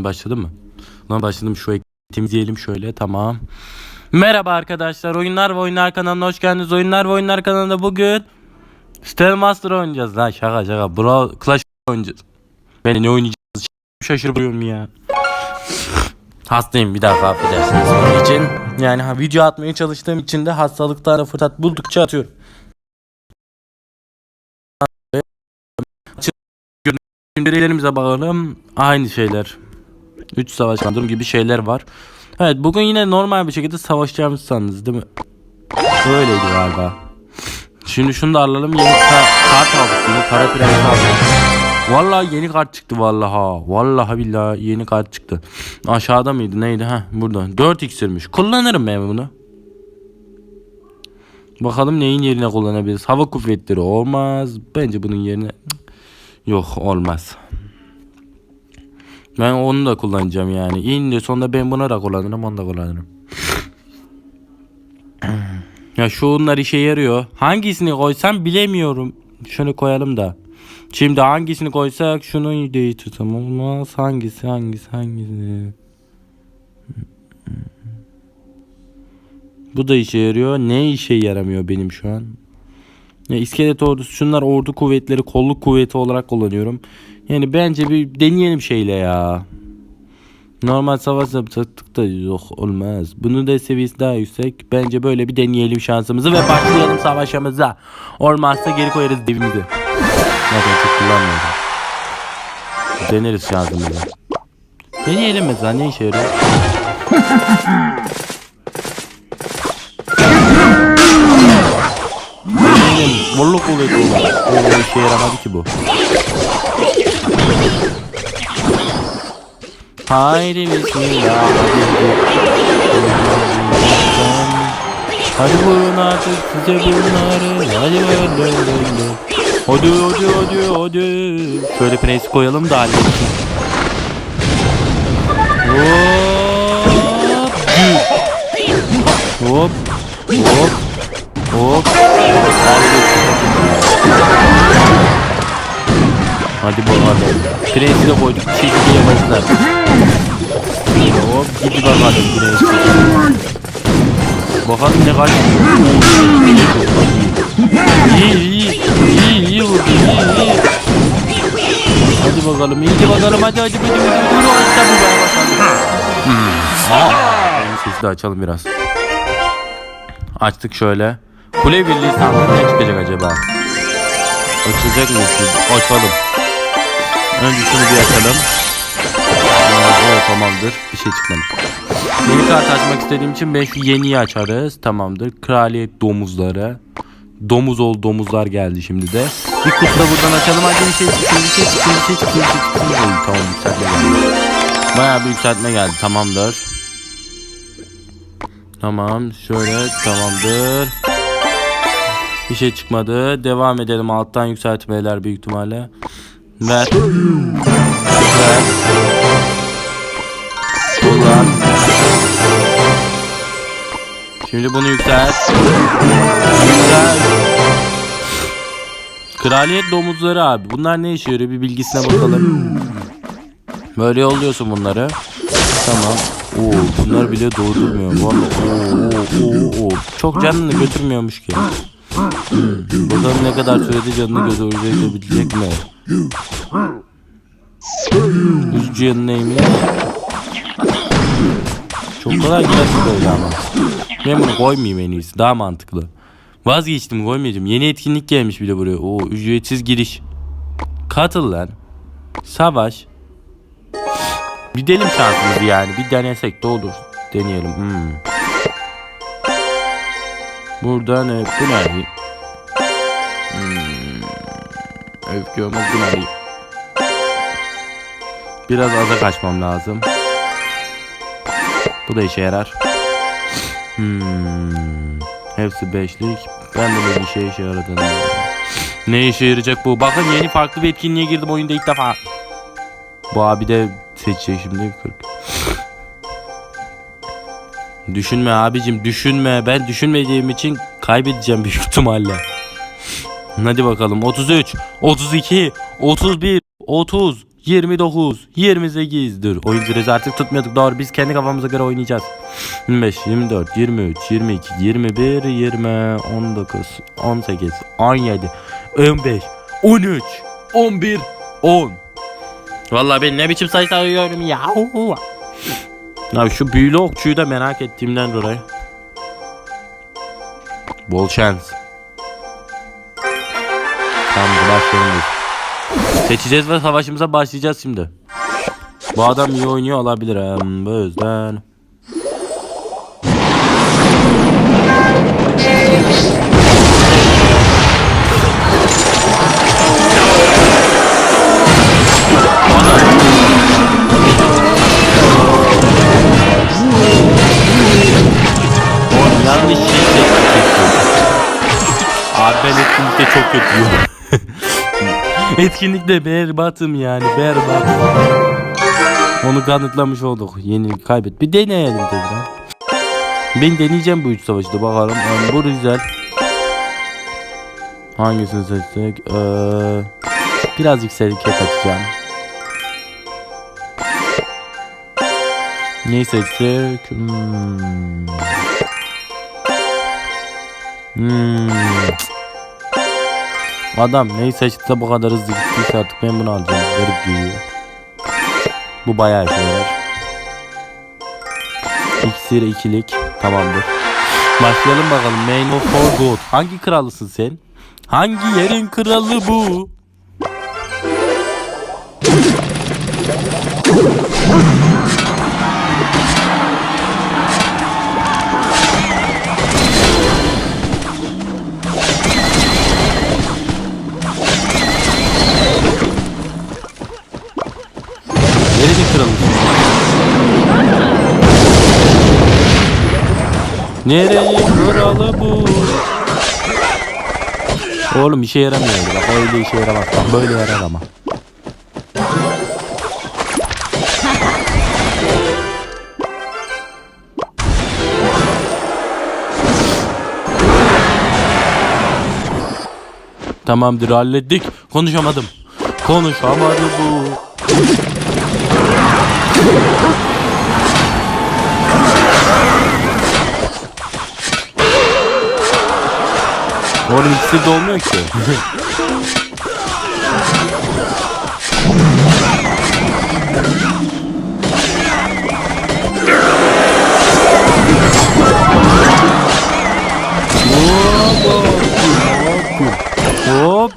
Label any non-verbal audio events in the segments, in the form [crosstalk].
Başladı mı? Lan başladım şu ek temizleyelim şöyle tamam. Merhaba arkadaşlar oyunlar ve oyunlar kanalına hoş geldiniz. Oyunlar ve oyunlar kanalında bugün Stel Master oynayacağız lan şaka şaka. Bro Clash oynayacağız. Ben ne oynayacağız şaşırıyorum ya. Hastayım bir dakika affedersiniz bunun için. Yani ha, video atmaya çalıştığım için de hastalıktan fırsat buldukça atıyorum. Gündürlerimize bakalım. Aynı şeyler. 3 savaş kandırım gibi şeyler var. Evet bugün yine normal bir şekilde savaşacağımızı sandınız değil mi? Öyleydi galiba. Şimdi şunu da alalım. Yeni ka- kart aldık. Yine kara prens aldık. Vallahi yeni kart çıktı vallahi. ha. Vallahi billahi yeni kart çıktı. Aşağıda mıydı neydi? ha burada. 4 iksirmiş. Kullanırım ben bunu. Bakalım neyin yerine kullanabiliriz. Hava kuvvetleri olmaz. Bence bunun yerine yok olmaz. Ben onu da kullanacağım yani. İyinde sonunda ben bunu da kullanırım onu da kullanırım. ya şunlar işe yarıyor. Hangisini koysam bilemiyorum. Şunu koyalım da. Şimdi hangisini koysak şunu değil tutam olmaz. Hangisi hangisi hangisi. Bu da işe yarıyor. Ne işe yaramıyor benim şu an? Ya iskelet ordusu şunlar ordu kuvvetleri kolluk kuvveti olarak kullanıyorum. Yani bence bir deneyelim şeyle ya. Normal savaş yapacaktık da yok olmaz. Bunun da seviyesi daha yüksek. Bence böyle bir deneyelim şansımızı ve başlayalım savaşımıza. Olmazsa geri koyarız devimizi. Zaten çok kullanmıyorum. Deneriz şansımızı. Deneyelim mesela ne işe yarıyor? Deneyelim. Bolluk kuvveti olarak. O işe yaramadı ki bu. Haydi bismillah hadi buyurun artık size bunları. Hadi böyle böyle Hadi. Hadi hadi hadi Şöyle prens koyalım da halledelim Hop Hop Hop Hop Hadi bakalım. Prensi de koyduk. Bir şekilde yapacaklar. Hop gidi bakalım prensi. Bakalım ne kaç. İyi iyi. İyi iyi vurdu. İyi iyi. Hadi bakalım. İyi bakalım. Hadi hadi hadi hadi. hadi. Bu. Aa. Sesi de açalım biraz. Açtık şöyle. Kule birliği sandığı ne çıkacak acaba? Açacak mıyız? Açalım. Önce şunu bir açalım. Evet tamamdır. Bir şey çıkmadı. Yeni kart açmak istediğim için ben şu yeniyi açarız. Tamamdır. Kraliyet domuzları. Domuz ol domuzlar geldi şimdi de. Bir kutu da buradan açalım. Hadi bir şey çıksın bir şey çıksın bir şey çıksın bir şey çıksın. Tamam yükseltme geldi. Bayağı bir yükseltme geldi. Tamamdır. Tamam şöyle tamamdır. Bir şey çıkmadı. Devam edelim alttan yükseltmeler büyük ihtimalle. Ver. Ver. Kullan. Şimdi bunu yükselt. Yükselt. Kraliyet domuzları abi. Bunlar ne işe yarıyor? Bir bilgisine bakalım. Böyle yolluyorsun bunları. Tamam. Oo, bunlar bile doğdurmuyor. Vallahi oo, oo, oo, oo. Çok canını götürmüyormuş ki. Bakalım ne kadar sürede canını götürecek mi? Üzücü yanı neymiş? Çok kolay gidersin böyle ama. Ben bunu koymayayım en iyisi. Daha mantıklı. Vazgeçtim koymayacağım. Yeni etkinlik gelmiş bir de buraya. Oo ücretsiz giriş. Katıl lan. Savaş. Bir delim şansımızı yani. Bir denesek de olur. Deneyelim. Hmm. Burada ne? Bu ne? Hmm. Öfke olmaz ne? Biraz aza kaçmam lazım. Bu da işe yarar. Hmm. Hepsi beşlik. Ben de bir şey işe yaradığını Ne işe yarayacak bu? Bakın yeni farklı bir etkinliğe girdim oyunda ilk defa. Bu abi de seçecek şimdi 40. Düşünme abicim düşünme. Ben düşünmediğim için kaybedeceğim büyük ihtimalle. Hadi bakalım 33, 32, 31, 30, 29, 28 dur. Oyun süresi artık tutmuyorduk doğru. Biz kendi kafamıza göre oynayacağız. 25, 24, 23, 22, 21, 20, 19, 18, 17, 15, 13, 11, 10. Vallahi ben ne biçim sayı sayıyorum ya. Abi şu büyülü okçuyu da merak ettiğimden dolayı. Bol şans. Tamam başlayalım biz. Seçeceğiz ve savaşımıza başlayacağız şimdi. Bu adam iyi oynuyor olabilir bu yüzden. Ben etkinlikte çok kötüyüm. [laughs] Etkinlikte berbatım yani berbat. Onu kanıtlamış olduk. Yeni kaybet. Bir deneyelim tekrar. Ben deneyeceğim bu üç savaşta bakalım. Yani bu güzel. Hangisini seçsek? Ee, birazcık serket açacağım. Neyi seçsek? Hmm. Hmm. Adam neyi seçtiyse bu kadar hızlı gittiyse artık ben bunu alacağım. Garip duyuyor. Bu bayağı işe yarar. İksir ikilik. Tamamdır. Başlayalım bakalım. Main of for good. Hangi kralısın sen? Hangi yerin kralı bu? Nerenin kralı bu? Oğlum işe yaramıyor. Bak öyle işe yaramaz. Bak böyle yarar ama. Tamamdır hallettik. Konuşamadım. Konuşamadı bu. Oğlum ikisi de olmuyor ki. Hop.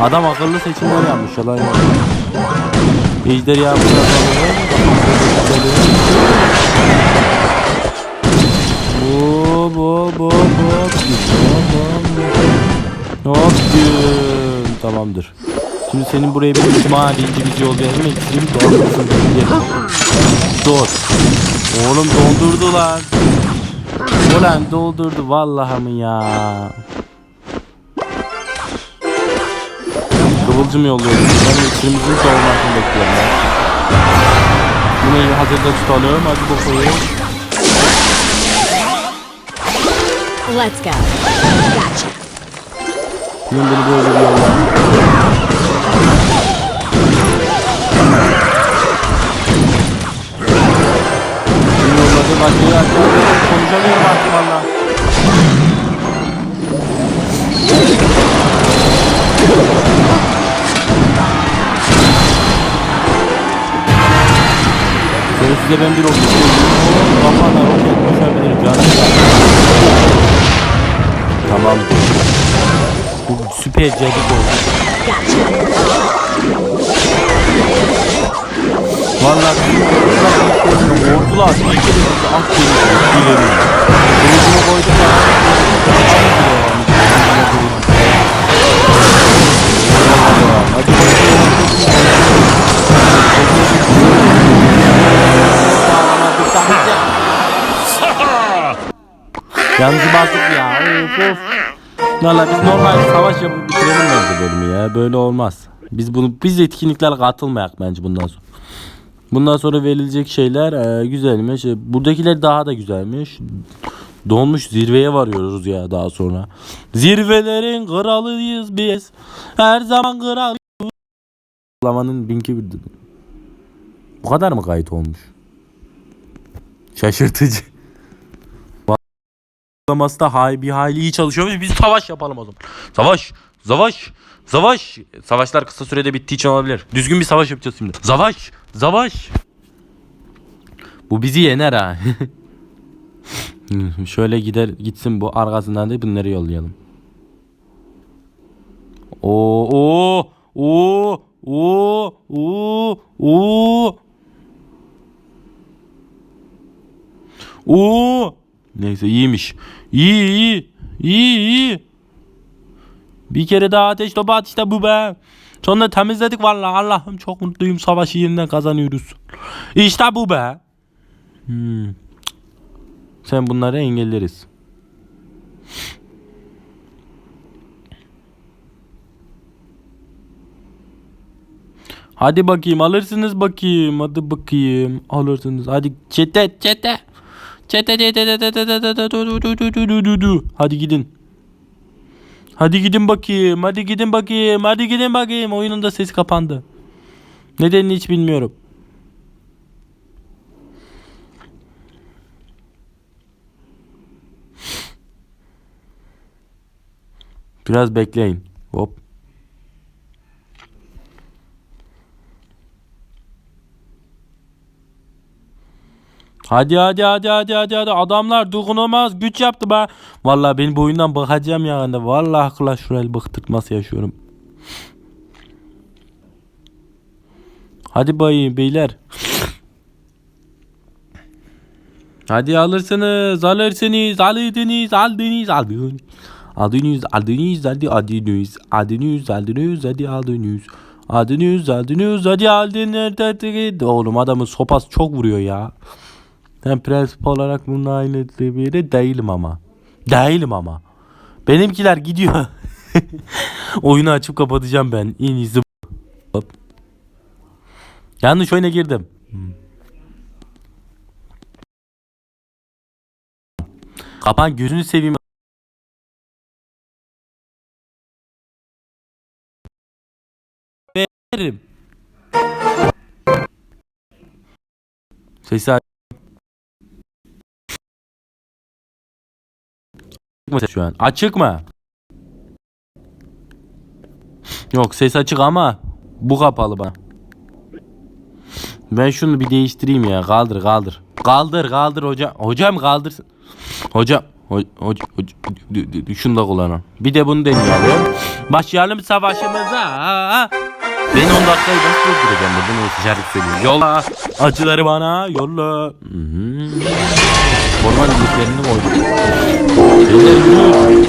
Adam akıllı seçimler yapmış yalan yok. Ejderha bırakalım. Hop hop hop hop. Güm. Tamamdır. Şimdi senin buraya bir madinci bir yol vermek için doğrultusunu Dur. Oğlum doldurdu lan. Ulan doldurdu vallahi mı ya. Kıvılcım yolluyorum. Ben içimizin dolmasını bekliyorum ya. Bunu hazırda tutalım. Hadi bakalım. Let's go. Şimdi bunu böyle bir yolla. Şimdi yolladım. Başlayı açalım. Konuşamıyorum artık valla. Şöyle size ben bir roket. Kafana roket düşebilir canım. Tamam. Bu süper cadık oldu. Vallahi ordular bir kere bizi ak deniz. Kılıcını koydum ya. Hadi Yalnız bastık ya. Of of. Valla biz normal savaş yapıp bitirelim bence bölümü ya. Böyle olmaz. Biz bunu biz etkinlikler katılmayak bence bundan sonra. Bundan sonra verilecek şeyler e, güzelmiş. E, Buradakiler daha da güzelmiş. Donmuş zirveye varıyoruz ya daha sonra. Zirvelerin kralıyız biz. Her zaman kral. Lamanın binki bir Bu kadar mı kayıt olmuş? Şaşırtıcı. Laması da hay, bir hayli iyi çalışıyormuş. Biz savaş yapalım o zaman. Savaş. Savaş. Savaş. Savaşlar kısa sürede bittiği için olabilir. Düzgün bir savaş yapacağız şimdi. Savaş. Savaş. Bu bizi yener ha. [laughs] Şöyle gider gitsin bu arkasından da bunları yollayalım. Oo oo oo oo oo oo Oo Neyse iyiymiş. İyi iyi. İyi iyi. Bir kere daha ateş topu at işte bu be. Sonra temizledik vallahi Allah'ım çok mutluyum savaşı yeniden kazanıyoruz. İşte bu be. Hmm. Sen bunları engelleriz. Hadi bakayım alırsınız bakayım. Hadi bakayım alırsınız. Hadi çete çete. Çete çete çete çete. Hadi gidin. Hadi gidin bakayım. Hadi gidin bakayım. Hadi gidin bakayım. Oyunun da sesi kapandı. Nedenini hiç bilmiyorum. Biraz bekleyin. Hop. Hadi hadi hadi hadi hadi hadi adamlar dokunamaz güç yaptı be. Vallahi ben bu oyundan bakacağım yani. Vallahi Clash Royale bıktırtması yaşıyorum. Hadi bayım beyler. Hadi alırsınız, alırsınız, aldınız, aldınız, aldınız. Aldınız, aldınız, hadi aldınız, aldınız, aldınız, hadi aldınız. Aldınız, aldınız, hadi aldınız, hadi Oğlum adamın sopası çok vuruyor ya. Ben prensip olarak bunun aynı seviyede değilim ama. Değilim ama. Benimkiler gidiyor. [laughs] Oyunu açıp kapatacağım ben. En iyisi. Yanlış oyuna girdim. Kapan gözünü seveyim. Veririm. Sesi mı şu an? Açık mı? Yok ses açık ama bu kapalı bana. Ben şunu bir değiştireyim ya. Kaldır kaldır. Kaldır kaldır hocam. Hocam kaldırsın. Hocam. Ho d- d- şunu da kullanalım. Bir de bunu deneyelim. Başlayalım savaşımıza. Ben 10 dakikayı nasıl durduracağım bunu ticaret söylüyor. Yolla. Acıları bana yolla. Hı hı. Orman iliklerini koydum. Beyler yürü.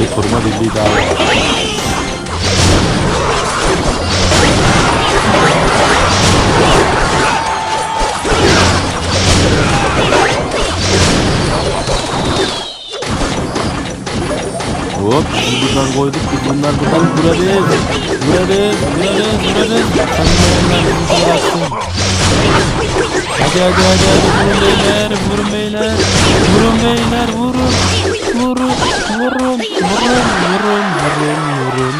Bir koruma birliği daha var. Hop biz buradan koyduk biz bunlar buradan vurarız. Vurarız, vurarız, vurarız. Sen de onlar bizi bıraksın. Hadi hadi hadi hadi vurun beyler, vurun beyler. Vurun beyler, vurun. Vurun, vurun, vurun, vurun, vurun, vurun, vurun.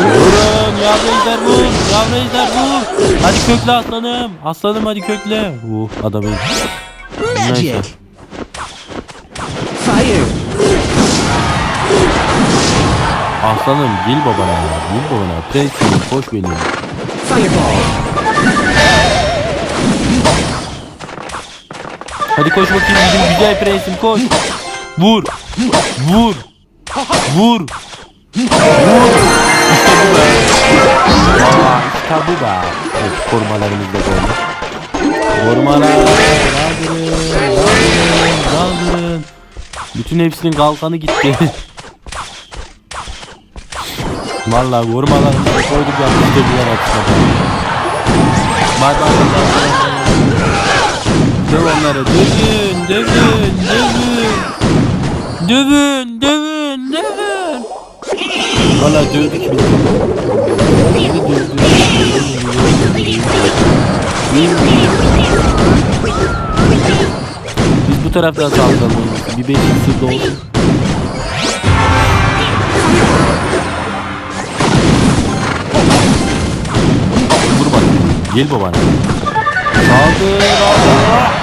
Vurun, yavreyler vur, yavreyler vur. Hadi kökle aslanım, aslanım hadi kökle. Uh, adamım. Magic. Fire. Aslanım gel babana gel babana. Prensim koş benim. Fireball. Hadi koş bakayım bizim güzel prensim koş. Vur. Vur. Vur. Vur. İşte bu be. Aa, işte bu be. Evet, korumalarımız da böyle. Korumalar. Kaldırın. Kaldırın. Kaldırın. Bütün hepsinin kalkanı gitti. Vallahi korumalarımızı da koyduk yapıştırdılar hepsine. Bay bay. bay, bay. Döv onları. Dövün, dövün, dövün. Dövün, dövün, dövün. Valla dövdük biz. Dövdük, dövdük. bu taraftan saldıralım. Bir beş sırda olsun. Vur bak. Gel babana. Saldır saldır.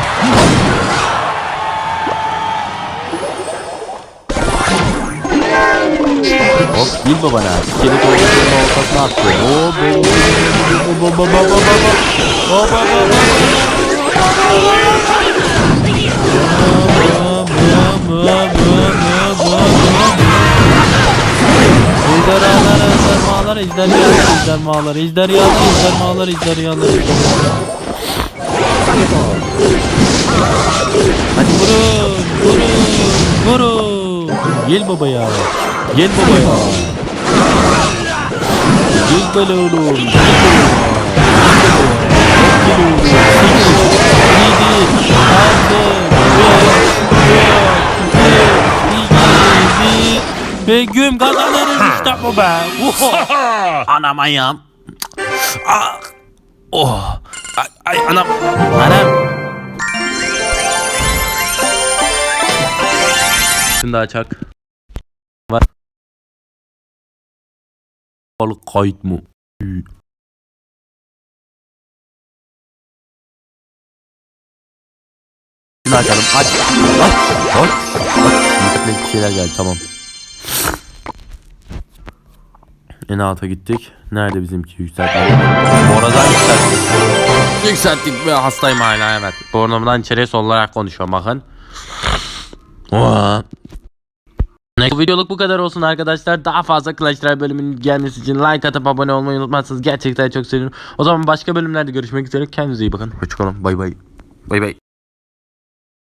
Hop değil babana. Kendi koltuğunun ortasına attı. Oo baba baba baba baba baba İzler ağlar, izler mağlar, izler yağlar, izler mağlar, izler yağlar, izler mağlar, izler yağlar, izler mağlar. Hareket ol. Hadi vurun. Vurun. Vurun. Gel babaya. Gel babaya. Gel böyle oğlum. Gel Begüm kazanırız işte bu be. Anam ayağım. Ah. Oh. Ay, anam. Anam. Şimdi daha çak. Var. Balık kayıt mı? Şimdi açalım. Aç. Aç. Aç. Aç. Yükseklik bir şeyler geldi tamam. En alta gittik. Nerede bizimki yükseltme? Oradan yükselttik. Yükselttik ve hastayım hala evet. Burnumdan içeriye solarak konuşuyorum bakın. Oha. Bu videoluk bu kadar olsun arkadaşlar. Daha fazla Clash Royale bölümünün gelmesi için like atıp abone olmayı unutmazsanız gerçekten çok sevinirim. O zaman başka bölümlerde görüşmek üzere. Kendinize iyi bakın. Hoşçakalın. Bay bay. Bay bay.